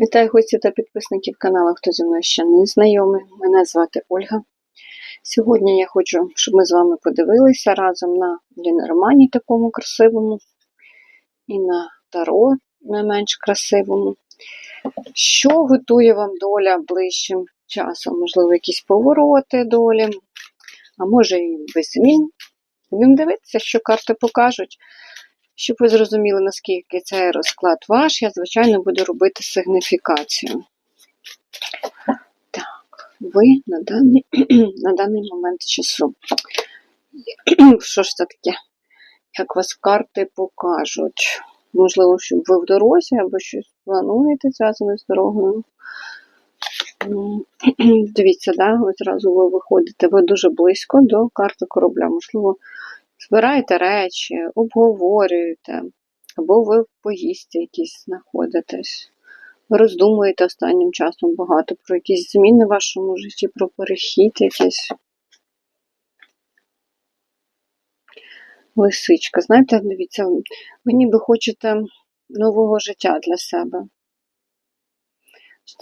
Вітаю гості та підписників каналу, хто зі мною ще не знайомий. Мене звати Ольга. Сьогодні я хочу, щоб ми з вами подивилися разом на Лінермані такому красивому і на Таро не менш красивому. Що готує вам доля ближчим часом? Можливо, якісь повороти долі, а може і без змін. Будемо дивитися, що карти покажуть. Щоб ви зрозуміли, наскільки цей розклад ваш, я, звичайно, буду робити сигніфікацію. Так, ви на даний, на даний момент часу. Що ж це таке? Як вас карти покажуть? Можливо, щоб ви в дорозі або щось плануєте зв'язане з дорогою. Дивіться, да, одразу ви виходите, ви дуже близько до карти корабля. Можливо, збираєте речі, обговорюєте, або ви в поїздці якісь знаходитесь. Роздумуєте останнім часом багато про якісь зміни в вашому житті, про перехід якийсь. Лисичка, знаєте, дивіться, ви ніби хочете нового життя для себе.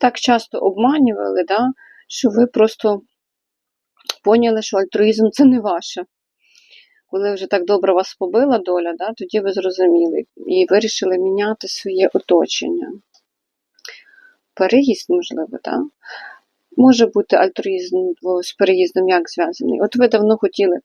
Так часто обманювали, да, що ви просто поняли, що альтруїзм це не ваше коли вже так добре вас побила доля, да, тоді ви зрозуміли і вирішили міняти своє оточення. Переїзд, можливо, так? Може бути альтруїзм з переїздом як зв'язаний. От ви давно хотіли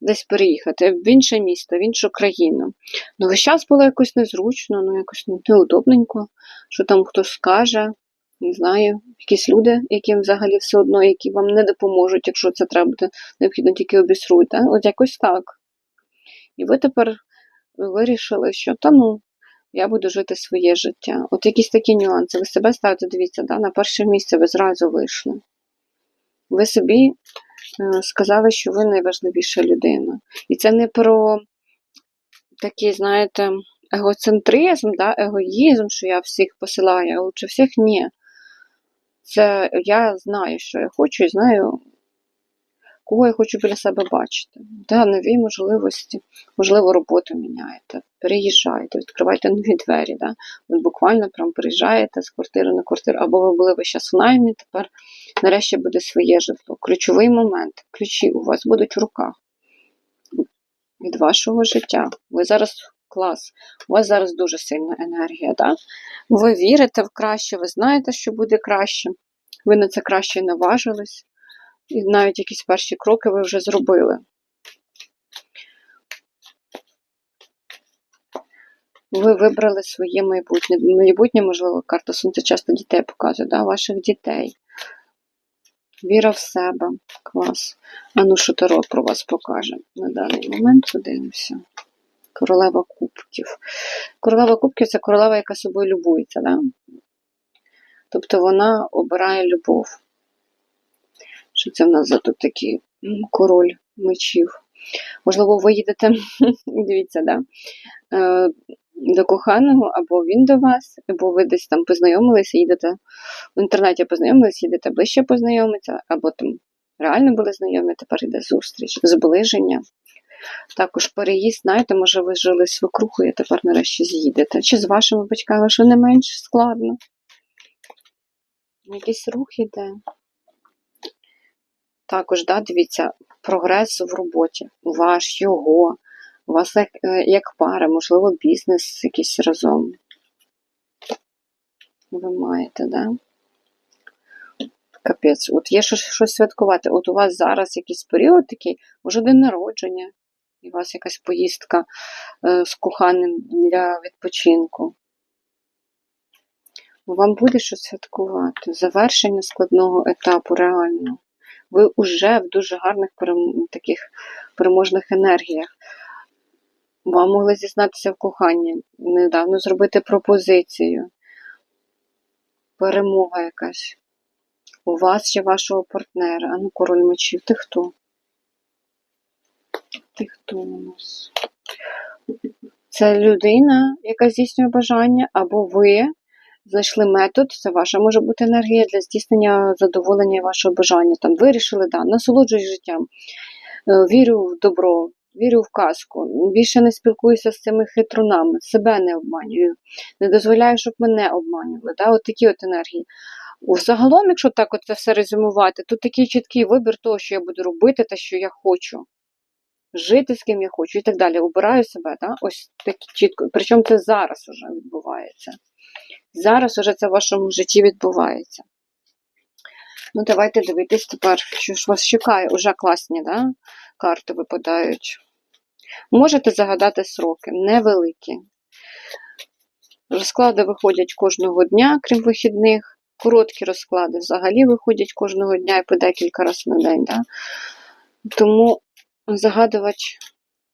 десь переїхати в інше місто, в іншу країну. Ну, весь час було якось незручно, ну якось неудобненько, що там хтось скаже, не знаю, якісь люди, яким взагалі все одно, які вам не допоможуть, якщо це треба буде необхідно тільки обісрують. Да? От якось так. І ви тепер вирішили, що та ну, я буду жити своє життя. От якісь такі нюанси. Ви себе ставите, дивіться, да? на перше місце ви зразу вийшли. Ви собі е, сказали, що ви найважливіша людина. І це не про такий, знаєте, егоцентризм, да? егоїзм, що я всіх посилаю, а лучше всіх ні. Це я знаю, що я хочу, і знаю, кого я хочу біля себе бачити. Да, нові можливості, можливо, роботу міняєте, переїжджаєте, відкриваєте нові двері. Да? От буквально прям приїжджаєте з квартири на квартиру, або ви були весь час в наймі, тепер нарешті буде своє житло. Ключовий момент. Ключі у вас будуть в руках від вашого життя. Ви зараз клас, у вас зараз дуже сильна енергія. Да? Ви вірите в краще, ви знаєте, що буде краще. Ви на це краще наважились. І навіть якісь перші кроки ви вже зробили. Ви вибрали своє майбутнє. Майбутнє, можливо, карта Сонця часто дітей показує, да? ваших дітей. Віра в себе. Клас. А ну, що Таро про вас покаже на даний момент подивимося. Королева Кубків. Королева Кубків це королева, яка собою любується. Да? Тобто вона обирає любов. Що це в нас за тут такий король мечів? Можливо, ви їдете, дивіться, да? Е, до коханого, або він до вас, або ви десь там познайомилися, їдете в інтернеті познайомилися, їдете ближче познайомитися, або там реально були знайомі, тепер йде зустріч, зближення. Також переїзд, знаєте, може, ви жили свекрухою, а тепер нарешті з'їдете. Чи з вашими батьками, що не менш складно. Якийсь рух іде. Також, да, дивіться, прогрес в роботі. Ваш, його, у вас як, е, як пара, можливо, бізнес якийсь разом. Ви маєте, да? Капець, от є щось, щось святкувати. От у вас зараз якийсь період такий, може день народження, і у вас якась поїздка е, з коханим для відпочинку. Вам буде щось святкувати. Завершення складного етапу реально ви вже в дуже гарних таких переможних енергіях. Вам могли зізнатися в коханні, недавно зробити пропозицію. Перемога якась. У вас чи вашого партнера. А ну, король мечів, ти хто? Ти хто у нас? Це людина, яка здійснює бажання, або ви знайшли метод, це ваша може бути енергія для здійснення задоволення вашого бажання. Там вирішили, да, насолоджуюсь життям, е, вірю в добро, вірю в казку, більше не спілкуюся з цими хитрунами, себе не обманюю, не дозволяю, щоб мене обманювали. Да? От такі от енергії. Загалом, якщо так от це все резюмувати, то такий чіткий вибір того, що я буду робити те, що я хочу. Жити з ким я хочу і так далі. Обираю себе, да? ось так чітко. Причому це зараз вже відбувається. Зараз вже це в вашому житті відбувається. Ну, давайте дивитись тепер, що ж вас чекає. Уже класні, да? карти випадають. Можете загадати сроки, невеликі. Розклади виходять кожного дня, крім вихідних. Короткі розклади взагалі виходять кожного дня і по декілька разів на день. Да? Тому загадувати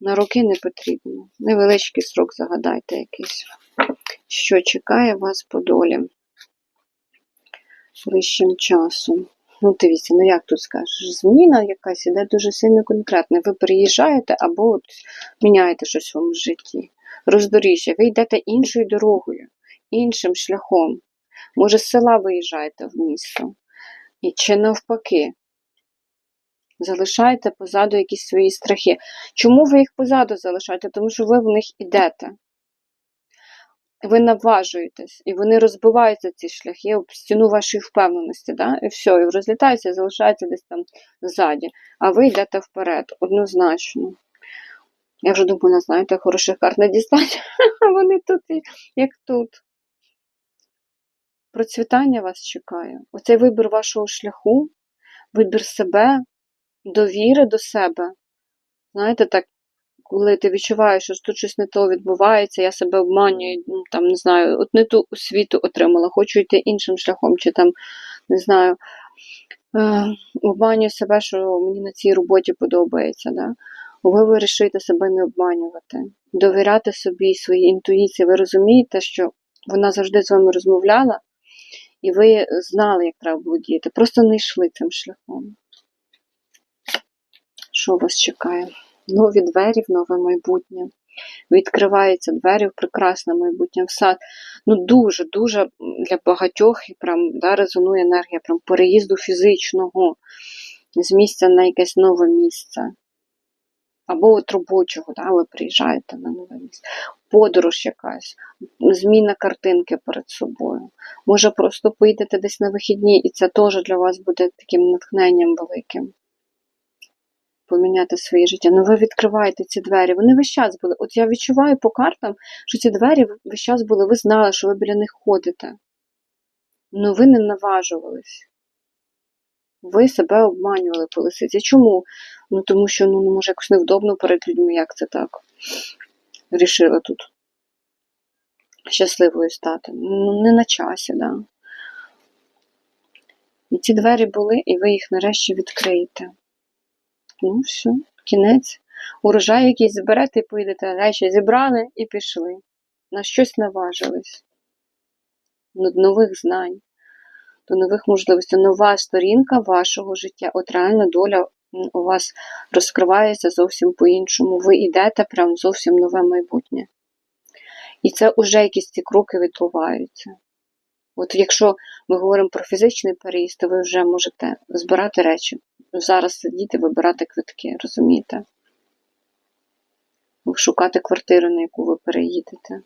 на роки не потрібно. Невеличкий срок загадайте якийсь, що чекає вас по долі вищим часом. Ну, дивіться, ну як тут скажеш, зміна якась іде дуже сильно конкретна. Ви переїжджаєте або от міняєте щось в своєму житті. Роздоріжжя, ви йдете іншою дорогою, іншим шляхом. Може, з села виїжджаєте в місто. І чи навпаки, залишаєте позаду якісь свої страхи. Чому ви їх позаду залишаєте? Тому що ви в них ідете. Ви наважуєтесь, і вони розбиваються ці шляхи об стіну вашої впевненості, да? і все, і розлітаються, і залишаються десь там ззаді. А ви йдете вперед, однозначно. Я вже думаю, не знаєте, хороших карт не дістати. Вони тут, як тут. Процвітання вас чекає. Оцей вибір вашого шляху, вибір себе, довіри до себе. Знаєте, так, коли ти відчуваєш, що тут щось не то відбувається, я себе обманюю, ну, там, не знаю, от не ту освіту отримала, хочу йти іншим шляхом, чи там, не знаю, е, обманюю себе, що мені на цій роботі подобається. Да? Ви вирішуєте себе не обманювати, довіряти собі своїй інтуїції. Ви розумієте, що вона завжди з вами розмовляла, і ви знали, як треба було діяти. Просто не йшли цим шляхом. Що вас чекає? Нові двері в нове майбутнє. Відкриваються двері в прекрасне майбутнє в сад. Ну, дуже-дуже для багатьох і прям да, резонує енергія прям переїзду фізичного з місця на якесь нове місце. Або от робочого, да, ви приїжджаєте на нове місце. Подорож якась, зміна картинки перед собою. Може, просто поїдете десь на вихідні, і це теж для вас буде таким натхненням великим. Поміняти своє життя. Ну, ви відкриваєте ці двері. Вони весь час були. От я відчуваю по картам, що ці двері весь час були, ви знали, що ви біля них ходите. Ну ви не наважувались. Ви себе обманювали по лисиці. Чому? Ну тому що ну, може якось невдобно перед людьми, як це так? Рішила тут щасливою стати. Ну, не на часі, да. І ці двері були, і ви їх нарешті відкриєте. Ну, все, кінець. Урожай якийсь зберете і поїдете. Речі зібрали і пішли. На щось наважились. До нових знань, до нових можливостей. Нова сторінка вашого життя. От реально доля у вас розкривається зовсім по-іншому. Ви йдете прям зовсім нове майбутнє. І це вже якісь ці кроки відбуваються. От якщо ми говоримо про фізичний переїзд, то ви вже можете збирати речі. Зараз сидіти, вибирати квитки, розумієте? Шукати квартиру, на яку ви переїдете,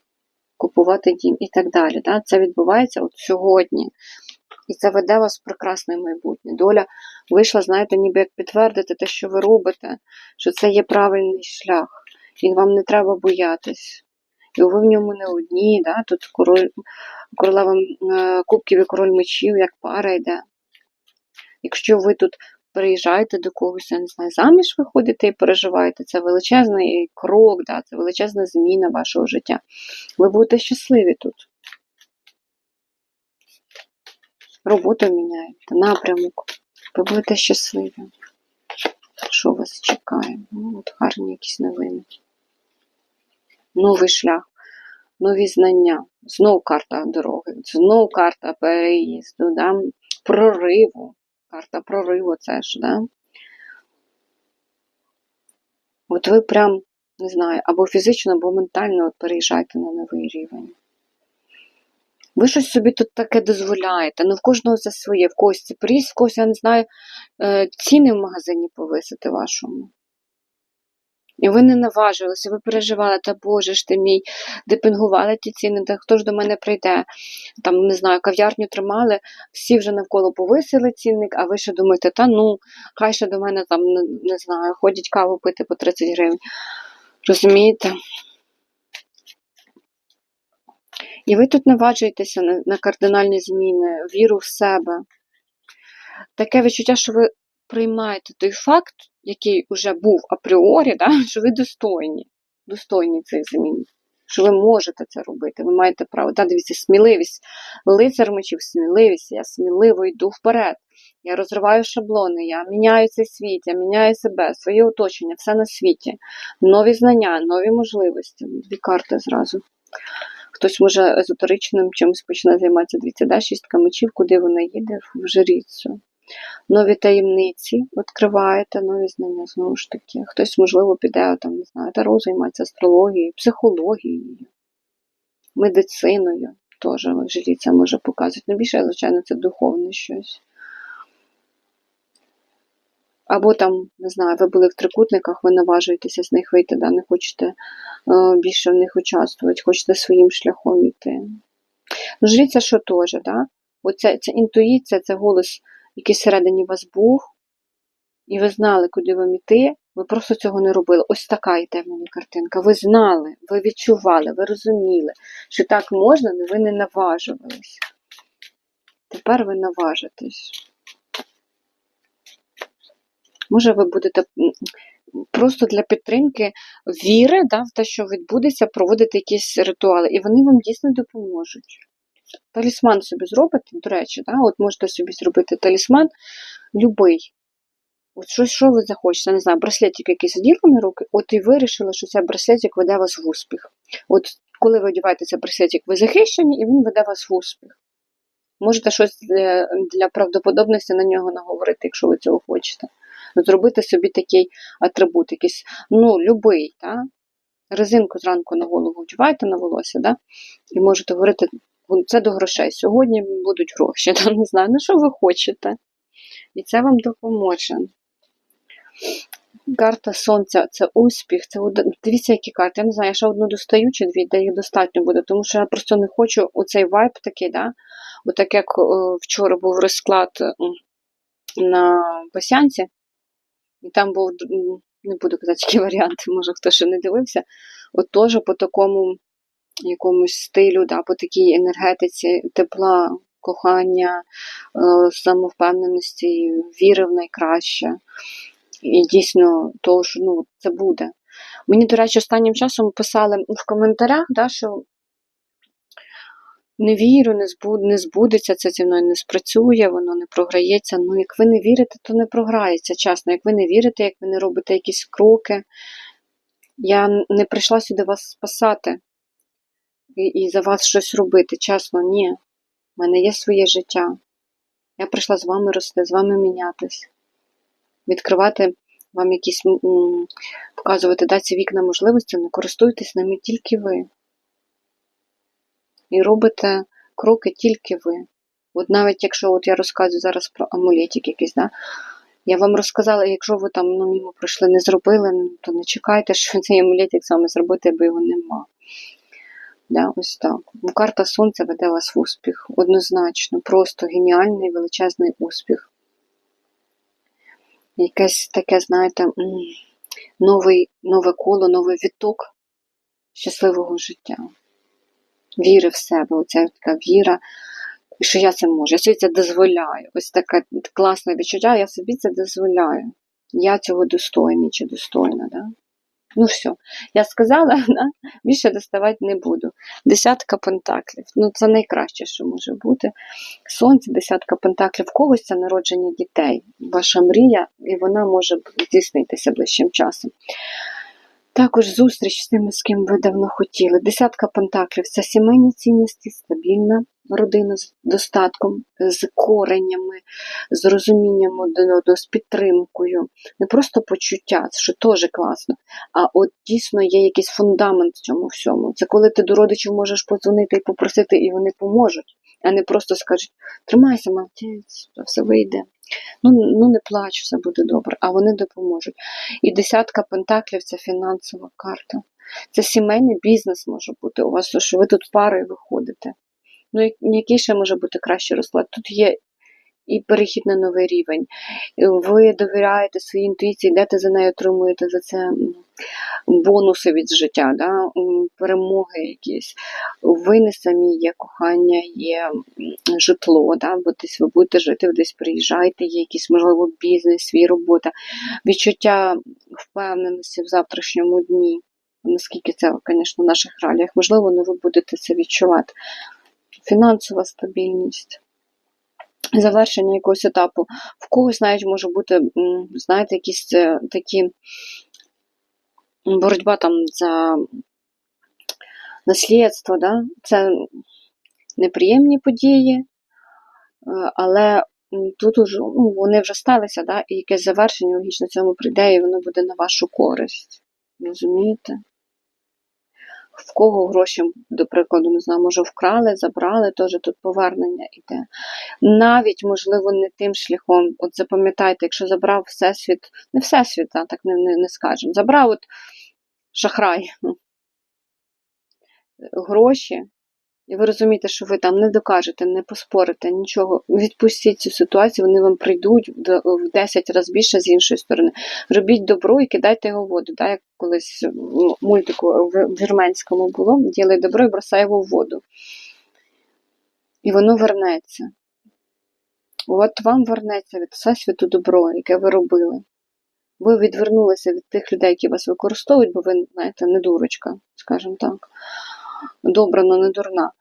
купувати дім і так далі. Да? Це відбувається от сьогодні. І це веде вас в прекрасне майбутнє. Доля вийшла, знаєте, ніби як підтвердити те, що ви робите, що це є правильний шлях, і вам не треба боятись. І ви в ньому не одні, да? тут король, королева е, кубків і король мечів, як пара йде. Якщо ви тут приїжджаєте до когось, я не знаю, заміж виходите і переживаєте, це величезний крок, да? це величезна зміна вашого життя. Ви будете щасливі тут. Роботу міняєте, напрямок. Ви будете щасливі. Що вас чекає? Ну, от гарні якісь новини. Новий шлях, нові знання, знов карта дороги, знов карта переїзду, да? прориву. Карта прориву це ж, да? От ви прям, не знаю, або фізично, або ментально от переїжджаєте на новий рівень. Ви щось собі тут таке дозволяєте. Ну, в кожного за своє, в когось це приїзд, в когось, я не знаю, е, ціни в магазині повисити вашому. І ви не наважилися, ви переживали, та Боже ж ти мій, депінгували ті ціни, та хто ж до мене прийде? Там, не знаю, кав'ярню тримали, всі вже навколо повисили цінник, а ви ще думаєте, та ну, хай ще до мене там, не, знаю, ходять каву пити по 30 гривень. Розумієте? І ви тут наваджуєтеся на, на кардинальні зміни, віру в себе. Таке відчуття, що ви приймаєте той факт, який вже був апріорі, да, що ви достойні, достойні цих змін, що ви можете це робити, ви маєте право. Да, дивіться, сміливість, лицар мечів, сміливість, я сміливо йду вперед. Я розриваю шаблони, я міняю цей світ, я міняю себе, своє оточення, все на світі. Нові знання, нові можливості. Дві карти зразу. Хтось може езотеричним чимось почне займатися. Дивіться, да, шістка мечів, куди вона їде, в жріцю. Нові таємниці відкриваєте, нові знання знову ж таки. Хтось, можливо, піде там, не знаю, таро займається астрологією, психологією, медициною. Теж жріця може показувати. Ну, більше, звичайно, це духовне щось. Або там, не знаю, ви були в трикутниках, ви наважуєтеся з них вийти, да, не хочете е, більше в них участвувати, хочете своїм шляхом йти. Ну, жріця, що теж, да? Оця ця інтуїція, це голос, який всередині вас був, і ви знали, куди вам йти, ви просто цього не робили. Ось така йде в мені картинка. Ви знали, ви відчували, ви розуміли, що так можна, але ви не наважувались. Тепер ви наважитесь. Може, ви будете просто для підтримки віри да, в те, що відбудеться, проводити якісь ритуали, і вони вам дійсно допоможуть. Талісман собі зробите, до речі, да? от можете собі зробити талісман любий. От що, що ви захочете, не знаю, браслетик якийсь оділи руки, от і вирішили, що цей браслетик веде вас в успіх. От коли ви одягаєте цей браслетик, ви захищені, і він веде вас в успіх. Можете щось для, для правдоподобності на нього наговорити, якщо ви цього хочете. Зробити собі такий атрибут, якийсь, ну, любий, да? резинку зранку на голову вдіваєте на волосся, да? і можете говорити, «Вон, це до грошей. Сьогодні будуть гроші, да? не знаю, ну що ви хочете. І це вам допоможе. Карта сонця це успіх. Це дивіться, які карти. Я не знаю, я ще одну достаю чи дві, де їх достатньо буде, тому що я просто не хочу оцей вайб такий, да? Отак як е, вчора був розклад на пасянці, і там був, не буду казати, які варіанти, може хто ще не дивився, от теж по такому якомусь стилю, да, по такій енергетиці тепла, кохання, е, самовпевненості, віри в найкраще. І дійсно, того, що ну, це буде. Мені, до речі, останнім часом писали в коментарях, да, що не вірю, не, збуд, не збудеться, це зі мною не спрацює, воно не програється. Ну, як ви не вірите, то не програється чесно. Як ви не вірите, як ви не робите якісь кроки. Я не прийшла сюди вас спасати і, за вас щось робити. Чесно, ні. У мене є своє життя. Я прийшла з вами рости, з вами мінятись, відкривати вам якісь, показувати, да, ці вікна можливості, але користуйтесь ними тільки ви. І робите кроки тільки ви. От навіть якщо от я розказую зараз про амулетик якийсь, да, я вам розказала, якщо ви там ну, мимо пройшли, не зробили, ну, то не чекайте, що цей амулетик саме зробити, бо його нема. Да, ось так. Карта сонця веде вас в успіх. Однозначно, просто геніальний величезний успіх. Якесь таке, знаєте, новий, нове коло, новий віток щасливого життя. Віри в себе, оця така віра, що я це можу, я собі це дозволяю. Ось таке класне відчуття, я собі це дозволяю. Я цього достойний чи достойна. Да? Ну все, я сказала, да? більше доставати не буду. Десятка пентаклів. Ну, це найкраще, що може бути. Сонце, десятка пентаклів. Когось це народження дітей. Ваша мрія, і вона може здійснитися ближчим часом. Також зустріч з тими, з ким ви давно хотіли. Десятка пентаклів це сімейні цінності, стабільна родина з достатком, з коренями, з розумінням один одного, з підтримкою. Не просто почуття, що теж класно, а от дійсно є якийсь фундамент в цьому всьому. Це коли ти до родичів можеш подзвонити і попросити, і вони поможуть, а не просто скажуть: тримайся, молодець, все вийде. Ну, ну не плач, все буде добре, а вони допоможуть. І десятка пентаклів це фінансова карта. Це сімейний бізнес може бути у вас, що ви тут парою виходите. Ну, який ще може бути кращий розклад? Тут є і перехід на новий рівень. Ви довіряєте своїй інтуїції, йдете за нею, отримуєте за це бонуси від життя, да? перемоги якісь. Ви не самі є кохання, є житло, да? бо десь ви будете жити, десь приїжджаєте, є якийсь, можливо, бізнес, свій робота, відчуття впевненості в завтрашньому дні. Наскільки це, звісно, в наших реаліях можливо, але ви будете це відчувати. Фінансова стабільність завершення якогось етапу. В когось навіть може бути, знаєте, якісь е, такі боротьба там за наслідство, да? це неприємні події, е, але тут уже ну, вони вже сталися, да? і якесь завершення логічно цьому прийде, і воно буде на вашу користь. Розумієте? В кого гроші, до прикладу, не знаю, може вкрали, забрали, теж тут повернення йде. Навіть, можливо, не тим шляхом. От запам'ятайте, якщо забрав Всесвіт, не Всесвіт, а так не, не, не скажемо, забрав от шахрай гроші, і ви розумієте, що ви там не докажете, не поспорите, нічого. Відпустіть цю ситуацію, вони вам прийдуть в д- 10 разів більше з іншої сторони. Робіть добро і кидайте його в воду. Да? Як колись в мультику в вірменському було, ділай добро і бросай його в воду. І воно вернеться. От вам вернеться від всесвіту добро, яке ви робили. Ви відвернулися від тих людей, які вас використовують, бо ви, знаєте, не дурочка, скажімо так. Добра, але не дурна.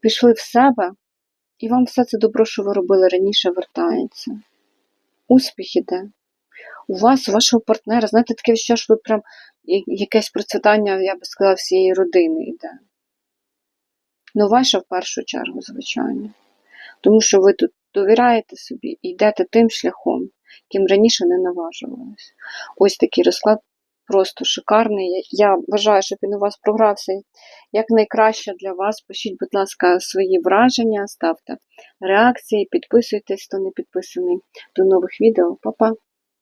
Пішли в себе, і вам все це добро, що ви робили раніше, вертається. Успіх іде. У вас, у вашого партнера, знаєте, таке відчуття, що тут прям якесь процвітання, я би сказала, всієї родини йде. Ну, ваше в першу чергу, звичайно. Тому що ви тут довіряєте собі і йдете тим шляхом, яким раніше не наважувалися. Ось такий розклад просто шикарний. Я вважаю, щоб він у вас програвся як найкраще для вас. Пишіть, будь ласка, свої враження, ставте реакції, підписуйтесь, хто не підписаний. До нових відео. Па-па!